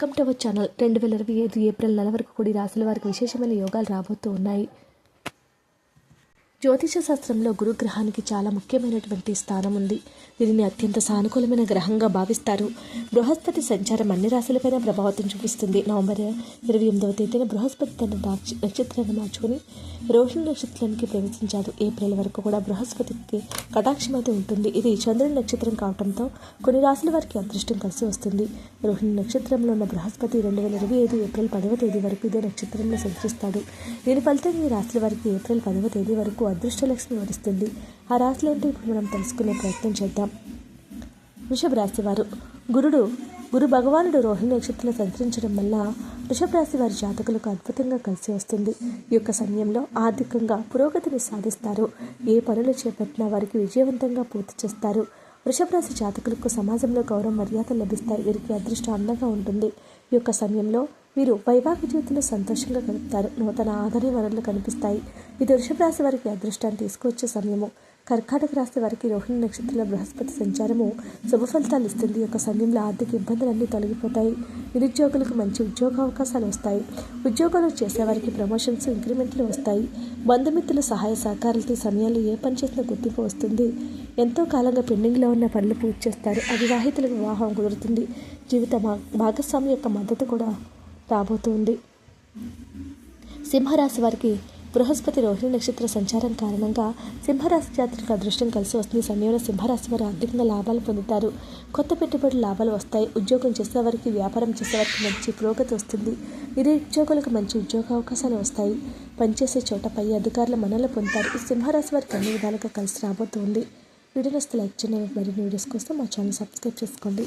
Welcome to our channel. రెండు వేల ఇరవై ఐదు ఏప్రిల్ నెల వరకు కూడా రాశుల వారికి విశేషమైన యోగాలు రాబోతూ ఉన్నాయి. జ్యోతిష శాస్త్రంలో గురుగ్రహానికి చాలా ముఖ్యమైనటువంటి స్థానం ఉంది. దీనిని అత్యంత సానుకూలమైన గ్రహంగా భావిస్తారు. బృహస్పతి సంచారం అన్ని రాశులపైన ప్రభావితం చూపిస్తుంది. నవంబర్ ఇరవై ఎనిమిదవ తేదీన బృహస్పతి తన నక్షత్రాన్ని మార్చుకొని రోహిణి నక్షత్రానికి ప్రవేశించాడు. ఏప్రిల్ వరకు కూడా బృహస్పతికి కటాక్షం అయితే ఉంటుంది. ఇది చంద్రుని నక్షత్రం కావడంతో కొన్ని రాశుల వారికి అదృష్టం కలిసి వస్తుంది. రోహిణి నక్షత్రంలో ఉన్న బృహస్పతి రెండు వేల ఇరవై ఐదు ఏప్రిల్ పదవ తేదీ వరకు ఇదే నక్షత్రంలో సంచరిస్తాడు. దీని ఫలితంగా ఈ రాశుల వారికి ఏప్రిల్ పదవ తేదీ వరకు అదృష్ట లక్ష్మి వరిస్తుంది. ఆ రాశులు ఏంటో ఇప్పుడు మనం తెలుసుకునే ప్రయత్నం చేద్దాం. వృషభ రాశివారు గురుడు గురు భగవానుడు రోహిణి నక్షత్రంలో సంచరించడం వల్ల వృషభ రాశి వారి జాతకులకు అద్భుతంగా కలిసి వస్తుంది. ఈ యొక్క సమయంలో ఆర్థికంగా పురోగతిని సాధిస్తారు. ఏ పనులు చేపట్టినా వారికి విజయవంతంగా పూర్తి చేస్తారు. వృషభ రాశి జాతకులకు సమాజంలో గౌరవ మర్యాదలు లభిస్తాయి. వీరికి అదృష్టం అందంగా ఉంటుంది. ఈ యొక్క సమయంలో వీరు వైవాహిక జీవితంలో సంతోషంగా గడుపుతారు. నూతన ఆదరణ వనరులు కనిపిస్తాయి. ఇది వృషభ రాశి వారికి అదృష్టాన్ని తీసుకొచ్చే సమయము. కర్కాటక రాశి వారికి రోహిణి నక్షత్రంలో బృహస్పతి సంచారము శుభ ఫలితాలు ఇస్తుంది. ఒక యొక్క సమయంలో ఆర్థిక ఇబ్బందులన్నీ తొలగిపోతాయి. నిరుద్యోగులకు మంచి ఉద్యోగ అవకాశాలు వస్తాయి. ఉద్యోగాలు చేసేవారికి ప్రమోషన్స్ ఇంక్రిమెంట్లు వస్తాయి. బంధుమిత్రుల సహాయ సహకారాలతో సమయాల్లో ఏ పని చేసినా గుర్తింపు వస్తుంది. ఎంతో కాలంగా పెండింగ్లో ఉన్న పనులు పూర్తి చేస్తారు. అవివాహితులకు వివాహం కుదురుతుంది. జీవిత భాగస్వామి యొక్క మద్దతు కూడా రాబోతుంది. సింహరాశి వారికి బృహస్పతి రోహిణి నక్షత్ర సంచారం కారణంగా సింహరాశి జాతరకు అదృష్టం కలిసి వస్తుంది సమయంలో సింహరాశి వారు ఆర్థికంగా లాభాలు పొందుతారు. కొత్త పెట్టుబడి లాభాలు వస్తాయి. ఉద్యోగం చేసేవారికి వ్యాపారం చేసేవారికి మంచి పురోగతి వస్తుంది. నిరుద్యోగులకు మంచి ఉద్యోగ అవకాశాలు వస్తాయి. పనిచేసే చోట పై అధికారుల మనలు పొందుతారు. ఈ సింహరాశి వారికి అన్ని విధాలుగా కలిసి రాబోతుంది. వీడియోస్ లైక్ చేయండి. మరిన్ని వీడియోస్ కోసం మా ఛానల్ సబ్స్క్రైబ్ చేసుకోండి.